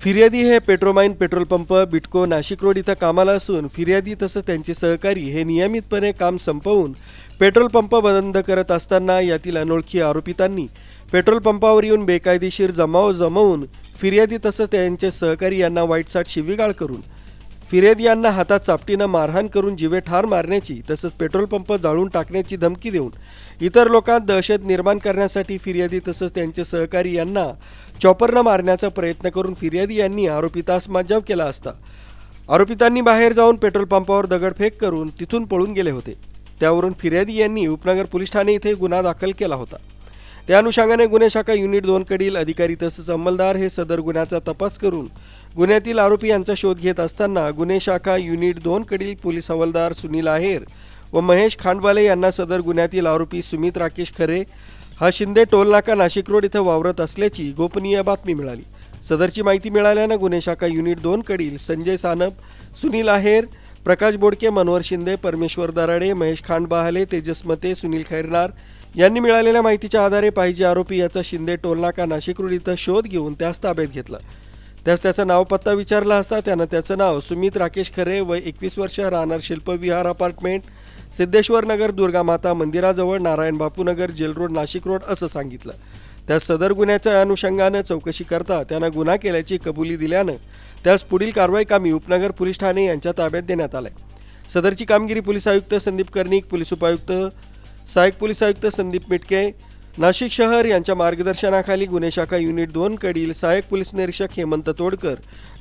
फिर्यादी हे Petromine petrol pump Bytco Nashik road इथं कामाला असून फिर्यादी तसंच त्यांचे सहकारी हे नियमितपणे काम संपवून पेट्रोल पंप बंद करत असताना यातील अनोळखी आरोपितांनी पेट्रोल पंपावर येऊन बेकायदेशीर जमाव जमवून फिर्यादी तसंच त्यांचे सहकारी यांना वाईटसाट शिवीगाळ करून फिर्यादी यांना हातात चापटीनं मारहाण करून जीवे ठार मारण्याची तसंच पेट्रोल पंप जाळून टाकण्याची धमकी देऊन इतर लोकांत दहशत निर्माण करण्यासाठी फिर्यादी तसंच त्यांचे सहकारी यांना चॉपरनं मारण्याचा प्रयत्न करून फिर्यादी यांनी आरोपितास मज्जाव केला असता. आरोपितांनी बाहेर जाऊन पेट्रोल पंपावर दगडफेक करून तिथून पळून गेले होते. त्यावरून फिर्यादी यांनी उपनगर पोलीस ठाणे येथे गुन्हा दाखल केला होता. त्या अनुषंगाने गुन्हे शाखा युनिट दोनकडील अधिकारी तसंच अंमलदार हे सदर गुन्ह्याचा तपास करून गुन्ह्यातील आरोपी यांचा शोध घेत असताना गुन्हे शाखा युनिट दोनकडील पोलीस हवालदार सुनील आहेर व महेश खांडवाले यांना सदर गुन्ह्यातील आरोपी सुमित राकेश खरे हा शिंदे टोलनाका नाशिक रोड इथं वावरत असल्याची गोपनीय बातमी मिळाली. सदरची माहिती मिळाल्यानं गुन्हे शाखा युनिट दोनकडील संजय सानप सुनील आहेर प्रकाश बोडके मनोहर शिंदे परमेश्वर दराडे महेश खांडबहाले तेजस मते सुनील खैरनार यांनी मिळालेल्या माहितीच्या आधारे पाहिजे आरोपी याचा शिंदे टोलनाका नाशिक रोड इथं शोध घेऊन त्यास ताब्यात घेतला. त्यास त्याचं नाव पत्ता विचारला असता त्यानं त्याचं नाव सुमित राकेश खरे वय एकवीस वर्ष राहणार शिल्पविहार अपार्टमेंट सिद्धेश्वर नगर दुर्गा माता मंदिराजवळ Narayan Bapu Nagar jail road Nashik road असं सांगितलं. त्या सदर गुन्ह्याच्या अनुषंगानं चौकशी करता त्यानं गुन्हा केल्याची कबुली दिल्यानं त्यास पुढील कारवाई कामी उपनगर पोलीस ठाणे यांच्या ताब्यात देण्यात आलंय. सदरची कामगिरी पोलीस आयुक्त संदीप कर्णिक पोलीस उपायुक्त सहाय्यक पोलीस आयुक्त संदीप मिटके नाशिक शहर यांच्या मार्गदर्शनाखाली गुन्हे शाखा युनिट दोन कडील सहाय्यक पोलीस निरीक्षक हेमंत तोडकर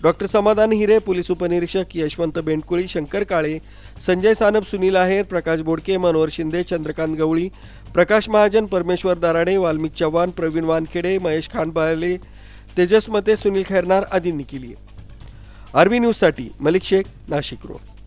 डॉक्टर समाधान हिरे पोलीस उपनिरीक्षक यशवंत बेंडकुळी शंकर काळे संजय सानप सुनील आहेर प्रकाश बोडके मनोहर शिंदे चंद्रकांत गवळी प्रकाश महाजन परमेश्वर दराडे वाल्मिक चव्हाण प्रवीण वानखेडे महेश खानबाले तेजस मते सुनील खैरनार आदींनी केली आरबी न्यूजसाठी मलिक शेख नाशिक रोड.